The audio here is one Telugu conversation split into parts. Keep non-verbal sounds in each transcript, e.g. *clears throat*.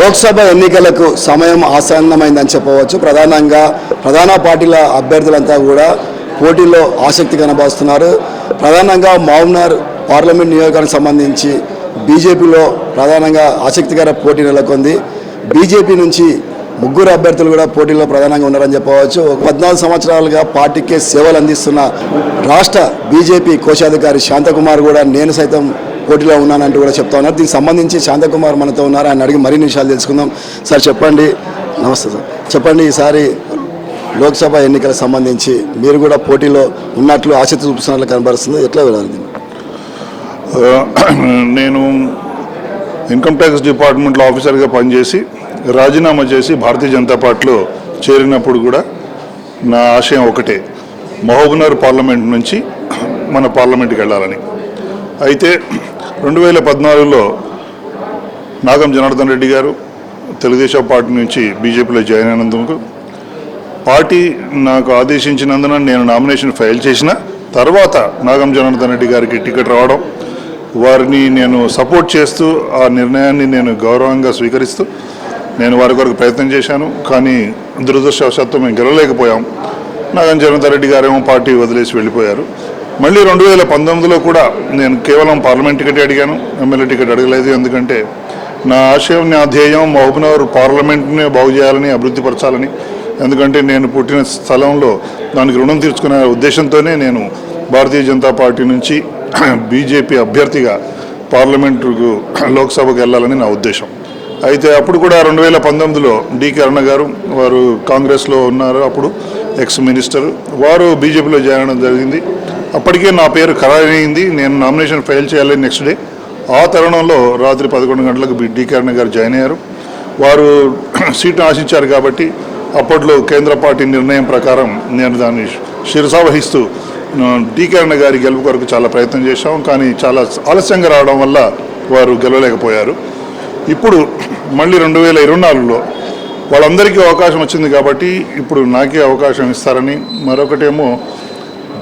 లోక్సభ ఎన్నికలకు సమయం ఆసన్నమైందని చెప్పవచ్చు. ప్రధానంగా ప్రధాన పార్టీల అభ్యర్థులంతా కూడా పోటీలో ఆసక్తి కనబరుస్తున్నారు. ప్రధానంగా మౌనార్ పార్లమెంట్ నియోజకవర్గానికి సంబంధించి బీజేపీలో ప్రధానంగా ఆసక్తికర పోటీ నెలకొంది. బీజేపీ నుంచి ముగ్గురు అభ్యర్థులు కూడా పోటీలో ప్రధానంగా ఉన్నారని చెప్పవచ్చు. ఒక పద్నాలుగు సంవత్సరాలుగా పార్టీకే సేవలు అందిస్తున్న రాష్ట్ర బీజేపీ కోశాధికారి శాంతకుమార్ కూడా నేను సైతం పోటీలో ఉన్నానంటూ కూడా చెప్తా ఉన్నారు. దీనికి సంబంధించి శాంతకుమార్ మనతో ఉన్నారు. ఆయన అడిగి మరిన్ని విషయాలు తెలుసుకుందాం. సార్ చెప్పండి. నమస్తే సార్. చెప్పండి ఈసారి లోక్సభ ఎన్నికలకు సంబంధించి మీరు కూడా పోటీలో ఉన్నట్లు ఆసక్తి చూపిస్తున్నట్లు కనబరుస్తుంది. ఎట్లా వెళ్ళాలి నేను ఇన్కమ్ ట్యాక్స్ డిపార్ట్మెంట్లో ఆఫీసర్గా పనిచేసి రాజీనామా చేసి భారతీయ జనతా పార్టీలో చేరినప్పుడు కూడా నా ఆశయం ఒకటే. మహబూబ్నగర్ పార్లమెంట్ నుంచి మన పార్లమెంట్కి వెళ్ళాలని. అయితే రెండు వేల పద్నాలుగులో నాగం జనార్దన్ రెడ్డి గారు తెలుగుదేశం పార్టీ నుంచి బీజేపీలో జాయిన్ అయినందుకు పార్టీ నాకు ఆదేశించినందున నేను నామినేషన్ ఫైల్ చేసిన తర్వాత నాగం జనార్దన్ రెడ్డి గారికి టికెట్ రావడం వారిని నేను సపోర్ట్ చేస్తూ ఆ నిర్ణయాన్ని నేను గౌరవంగా స్వీకరిస్తూ నేను వారి కొరకు ప్రయత్నం చేశాను. కానీ దురదృష్టవశాత్తు మేము గెలవలేకపోయాం. నాగం జనార్దన్ రెడ్డి గారేమో పార్టీ వదిలేసి వెళ్ళిపోయారు. మళ్ళీ రెండు వేల పంతొమ్మిదిలో కూడా నేను కేవలం పార్లమెంట్ టికెట్ అడిగాను ఎమ్మెల్యే టికెట్ అడగలేదు. ఎందుకంటే నా ఆశయం నా ధ్యేయం మహబూబ్నగర్ పార్లమెంట్ని బాగు చేయాలని అభివృద్ధి పరచాలని. ఎందుకంటే నేను పుట్టిన స్థలంలో దానికి రుణం తీర్చుకునే ఉద్దేశంతోనే నేను భారతీయ జనతా పార్టీ నుంచి *clears throat* బీజేపీ అభ్యర్థిగా పార్లమెంటుకు *clears throat* లోక్సభకు వెళ్ళాలని నా ఉద్దేశం. అయితే అప్పుడు కూడా రెండు వేల పంతొమ్మిదిలో డికే అరుణ గారు వారు కాంగ్రెస్లో ఉన్నారు అప్పుడు ఎక్స్ మినిస్టర్. వారు బీజేపీలో చేరడం జరిగింది. అప్పటికే నా పేరు ఖరారైంది. నేను నామినేషన్ ఫైల్ చేయాలి నెక్స్ట్ డే. ఆ తరుణంలో రాత్రి పదకొండు గంటలకు బి- డికే గారు జాయిన్ అయ్యారు. వారు *clears throat* సీట్ను ఆశించారు కాబట్టి అప్పట్లో కేంద్ర పార్టీ నిర్ణయం ప్రకారం నేను దాన్ని శిరసావహిస్తూ వహిస్తూ అన్న గారి గెలుపు కొరకు చాలా ప్రయత్నం చేశాం. కానీ చాలా ఆలస్యంగా రావడం వల్ల వారు గెలవలేకపోయారు. ఇప్పుడు *clears throat* మళ్ళీ రెండు వేల ఇరవై నాలుగులో వాళ్ళందరికీ అవకాశం వచ్చింది కాబట్టి ఇప్పుడు నాకే అవకాశం ఇస్తారని మరొకటేమో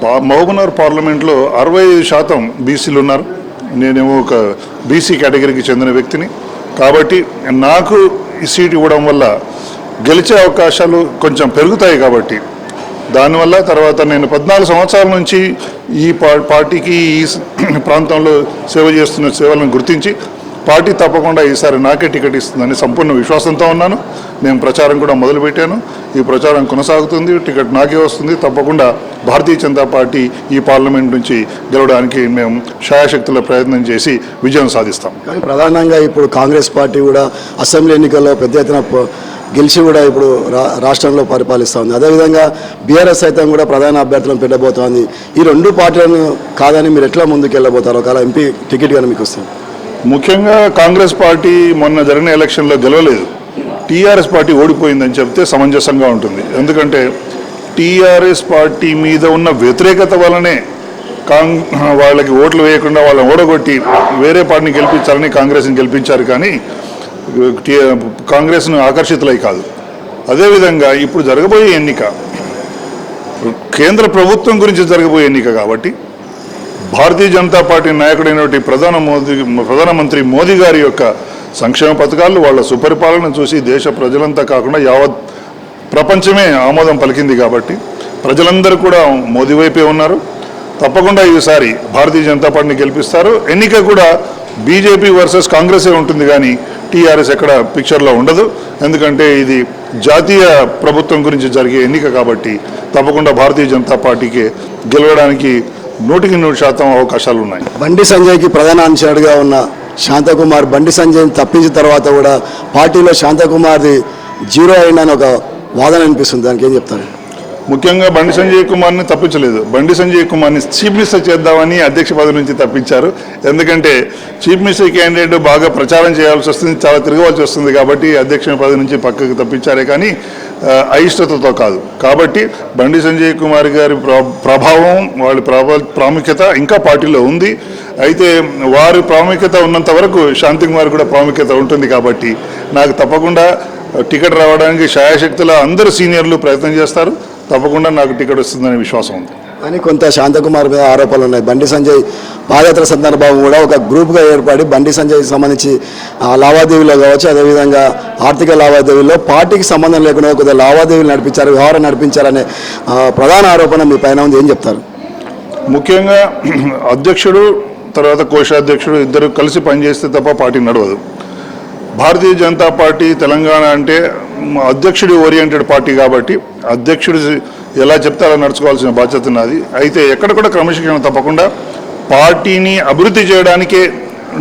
మహబూబ్నగర్ పార్లమెంట్లో అరవై ఐదు శాతం బీసీలు ఉన్నారు. నేనేమో ఒక బీసీ కేటగిరీకి చెందిన వ్యక్తిని. కాబట్టి నాకు ఈ సీట్ ఇవ్వడం వల్ల గెలిచే అవకాశాలు కొంచెం పెరుగుతాయి కాబట్టి. దానివల్ల తర్వాత నేను పద్నాలుగు సంవత్సరాల నుంచి ఈ పార్టీకి ఈ ప్రాంతంలో సేవ చేస్తున్న సేవలను గుర్తించి పార్టీ తప్పకుండా ఈసారి నాకే టికెట్ ఇస్తుందని సంపూర్ణ విశ్వాసంతో ఉన్నాను. నేను ప్రచారం కూడా మొదలుపెట్టాను. ఈ ప్రచారం కొనసాగుతుంది. టికెట్ నాకే వస్తుంది. తప్పకుండా భారతీయ జనతా పార్టీ ఈ పార్లమెంట్ నుంచి గెలవడానికి మేము శాయశక్తుల ప్రయత్నం చేసి విజయం సాధిస్తాం. కానీ ప్రధానంగా ఇప్పుడు కాంగ్రెస్ పార్టీ కూడా అసెంబ్లీ ఎన్నికల్లో పెద్ద ఎత్తున గెలిచి కూడా ఇప్పుడు రా రాష్ట్రంలో పరిపాలిస్తూ ఉంది. అదేవిధంగా బీఆర్ఎస్ సైతం కూడా ప్రధాన అభ్యర్థులను పెట్టబోతోంది. ఈ రెండు పార్టీలను కాదని మీరు ఎట్లా ముందుకు వెళ్ళబోతారు ఒకవేళ ఎంపీ టికెట్ కానీ మీకు వస్తుంది ముఖ్యంగా కాంగ్రెస్ పార్టీ మొన్న జరిగిన ఎలక్షన్లో గెలవలేదు. టీఆర్ఎస్ పార్టీ ఓడిపోయిందని చెప్తే సమంజసంగా ఉంటుంది. ఎందుకంటే టీఆర్ఎస్ పార్టీ మీద ఉన్న వ్యతిరేకత వలనే కాంగ్ వాళ్ళకి ఓట్లు వేయకుండా వాళ్ళని ఓడగొట్టి వేరే పార్టీని గెలిపించాలని కాంగ్రెస్ని గెలిపించారు కానీ కాంగ్రెస్ను ఆకర్షితులై కాదు. అదేవిధంగా ఇప్పుడు జరగబోయే ఎన్నిక కేంద్ర ప్రభుత్వం గురించి జరగబోయే ఎన్నిక కాబట్టి భారతీయ జనతా పార్టీ నాయకుడైనటువంటి ప్రధాన మోదీ ప్రధానమంత్రి మోదీ గారి యొక్క సంక్షేమ పథకాలు వాళ్ళ సుపరిపాలన చూసి దేశ ప్రజలంతా కాకుండా యావత్ ప్రపంచమే ఆమోదం పలికింది కాబట్టి ప్రజలందరూ కూడా మోదీ వైపే ఉన్నారు. తప్పకుండా ఈసారి భారతీయ జనతా పార్టీని గెలిపిస్తారు. ఎన్నిక కూడా బీజేపీ వర్సెస్ కాంగ్రెసే ఉంటుంది కానీ టీఆర్ఎస్ ఎక్కడ పిక్చర్లో ఉండదు. ఎందుకంటే ఇది జాతీయ ప్రభుత్వం గురించి జరిగే ఎన్నిక కాబట్టి తప్పకుండా భారతీయ జనతా పార్టీకి గెలవడానికి నూటికి నూరు శాతం అవకాశాలు ఉన్నాయి. బండి సంజయ్కి ప్రధాన అనుచరుడుగా ఉన్న శాంతకుమార్ బండి సంజయ్ని తప్పించిన తర్వాత కూడా పార్టీలో శాంతకుమార్ది జీరో అయిందని ఒక వాదన అనిపిస్తుంది. దానికి ఏం చెప్తారు? ముఖ్యంగా బండి సంజయ్ కుమార్ని తప్పించలేదు. బండి సంజయ్ కుమార్ని చీఫ్ మినిస్టర్ చేద్దామని అధ్యక్ష పదవి నుంచి తప్పించారు. ఎందుకంటే చీఫ్ మినిస్టర్ క్యాండిడేట్ బాగా ప్రచారం చేయాల్సి వస్తుంది చాలా తిరగవలసి వస్తుంది కాబట్టి అధ్యక్ష పదవి నుంచి పక్కకు తప్పించారే కానీ అయిష్టతతో కాదు. కాబట్టి బండి సంజయ్ కుమార్ గారి ప్రభావం వాళ్ళ ప్రాముఖ్యత ఇంకా పార్టీలో ఉంది. అయితే వారి ప్రాముఖ్యత ఉన్నంత వరకు శాంతి కుమార్ కూడా ప్రాముఖ్యత ఉంటుంది కాబట్టి నాకు తప్పకుండా టికెట్ రావడానికి శాయశక్తుల అందరు సీనియర్లు ప్రయత్నం చేస్తారు. తప్పకుండా నాకు టికెట్ వస్తుందనే విశ్వాసం ఉంది. కానీ కొంత శాంతకుమార్ మీద ఆరోపణలు ఉన్నాయి. బండి సంజయ్ పాదయాత్ర సందర్భం కూడా ఒక గ్రూప్గా ఏర్పడి బండి సంజయ్ సంబంధించి ఆ లావాదేవీలో కావచ్చు అదేవిధంగా ఆర్థిక లావాదేవీల్లో పార్టీకి సంబంధం లేకుండా కొద్దిగా లావాదేవీలు నడిపించారు వ్యవహారం నడిపించారనే ప్రధాన ఆరోపణ మీ పైన ఉంది. ఏం చెప్తారు? ముఖ్యంగా *clears throat* అధ్యక్షుడు తర్వాత కోశాధ్యక్షుడు ఇద్దరు కలిసి పనిచేస్తే తప్ప పార్టీ నడవదు. భారతీయ జనతా పార్టీ తెలంగాణ అంటే అధ్యక్షుడి ఓరియంటెడ్ పార్టీ కాబట్టి అధ్యక్షుడు ఎలా చెప్తే అలా నడుచుకోవాల్సిన బాధ్యత ఉన్నది అయితే ఎక్కడ కూడా క్రమశిక్షణ తప్పకుండా పార్టీని అభివృద్ధి చేయడానికే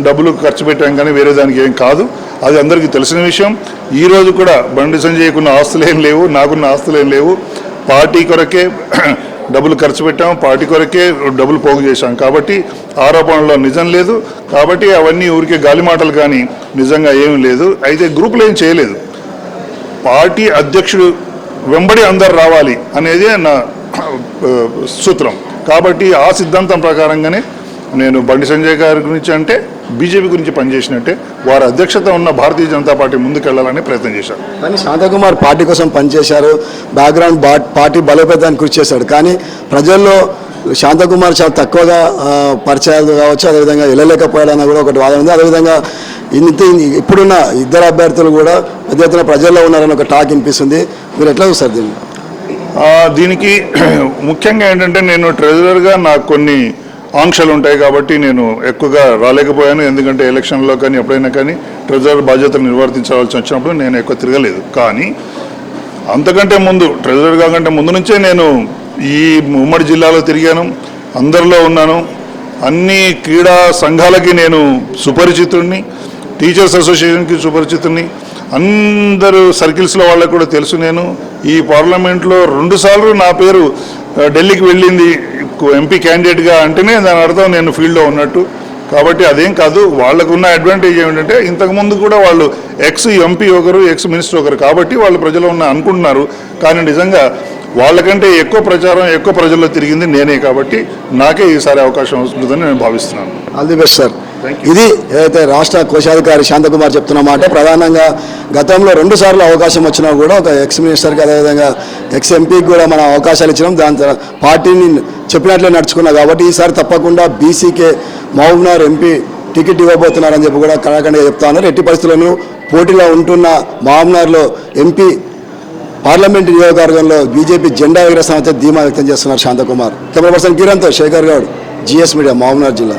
డబ్బులు ఖర్చు పెట్టాం కానీ వేరే దానికి ఏం కాదు. అది అందరికీ తెలిసిన విషయం. ఈ రోజు కూడా బండి సంజయ్కున్న ఆస్తులు ఏం లేవు నాకున్న ఆస్తులు ఏం లేవు. పార్టీ కొరకే *clears throat* డబ్బులు ఖర్చు పెట్టాం పార్టీ కొరకే డబ్బులు పోగు చేశాం. కాబట్టి ఆరోపణలో నిజం లేదు. కాబట్టి అవన్నీ ఊరికే గాలి మాటలు కానీ నిజంగా ఏమీ లేదు. అయితే గ్రూపులు ఏం చేయలేదు. పార్టీ అధ్యక్షుడు వెంబడి అందరు రావాలి అనేది నా సూత్రం. కాబట్టి ఆ సిద్ధాంతం ప్రకారంగానే నేను బండి సంజయ్ గారి గురించి అంటే బీజేపీ గురించి పనిచేసినట్టే వారి అధ్యక్షత ఉన్న భారతీయ జనతా పార్టీ ముందుకెళ్ళాలని ప్రయత్నం చేశారు. కానీ శాంతకుమార్ పార్టీ కోసం పనిచేశారు బ్యాక్గ్రౌండ్ పార్టీ బలోపేతానికి కృషి చేశాడు. కానీ ప్రజల్లో శాంతకుమార్ చాలా తక్కువగా పరిచయాలు కావచ్చు అదేవిధంగా వెళ్ళలేకపోయాడన్న కూడా ఒకటి వాదన ఉంది. అదేవిధంగా ఇంత ఇప్పుడున్న ఇద్దరు అభ్యర్థులు కూడా పెద్ద ఎత్తున ప్రజల్లో ఉన్నారని ఒక టాక్ వినిపిస్తుంది. మీరు ఎట్లా చూస్తారు దీన్ని? దీనికి *clears throat* ముఖ్యంగా ఏంటంటే నేను ట్రెజరర్గా నాకు కొన్ని ఆంక్షలు ఉంటాయి కాబట్టి నేను ఎక్కువగా రాలేకపోయాను. ఎందుకంటే ఎలక్షన్లో కానీ ఎప్పుడైనా కానీ ట్రెజరర్ బాధ్యతలు నిర్వర్తించవలసి వచ్చినప్పుడు నేను ఎక్కువ తిరగలేదు. కానీ అంతకంటే ముందు ట్రెజరర్ కాకంటే ముందు నుంచే నేను ఈ ఉమ్మడి జిల్లాలో తిరిగాను అందరిలో ఉన్నాను. అన్ని క్రీడా సంఘాలకి నేను సుపరిచితుడిని టీచర్స్ అసోసియేషన్కి సుపరిచితుని అందరూ సర్కిల్స్లో వాళ్ళకు కూడా తెలుసు నేను. ఈ పార్లమెంట్లో రెండుసార్లు నా పేరు ఢిల్లీకి వెళ్ళింది. ఎంపీ క్యాండిడేట్గా అంటేనే దాని అర్థం నేను ఫీల్డ్లో ఉన్నట్టు. కాబట్టి అదేం కాదు వాళ్ళకు ఉన్న అడ్వాంటేజ్ ఏమిటంటే ఇంతకుముందు కూడా వాళ్ళు ఎక్స్ ఎంపీ ఒకరు ఎక్స్ మినిస్టర్ ఒకరు కాబట్టి వాళ్ళు ప్రజలు ఉన్న అనుకుంటున్నారు. కానీ నిజంగా వాళ్ళకంటే ఎక్కువ ప్రచారం ఎక్కువ ప్రజల్లో తిరిగింది నేనే కాబట్టి నాకే ఈసారి అవకాశం వస్తుందని నేను భావిస్తున్నాను. ఆల్ ది బెస్ట్ సార్ ఇది ఏదైతే రాష్ట్ర కోశాధికారి శాంతకుమార్ చెప్తున్న మాట ప్రధానంగా గతంలో రెండు సార్లు అవకాశం వచ్చినా కూడా ఒక ఎక్స్ మినిస్టర్కి అదేవిధంగా ఎక్స్ ఎంపీకి కూడా మనం అవకాశాలు ఇచ్చినాం. దాని తర్వాత పార్టీని చెప్పినట్లే నడుచుకున్నా కాబట్టి ఈసారి తప్పకుండా బీసీకే మహబూబ్నగర్ ఎంపీ టికెట్ ఇవ్వబోతున్నారని చెప్పి కూడా కళాఖండిగా చెప్తా ఉన్నారు. ఎట్టి పరిస్థితులను పోటీలో ఉంటున్న మహబూబ్నగర్లో ఎంపీ పార్లమెంటు నియోజకవర్గంలో బీజేపీ జెండా ఎగరేస్తామైతే ధీమా వ్యక్తం చేస్తున్నారు శాంతకుమార్. కెమెరా పర్సన్ కిరణ్తో శేఖర్ గౌడ్ జిఎస్ మీడియా మహబూబ్నగర్ జిల్లా.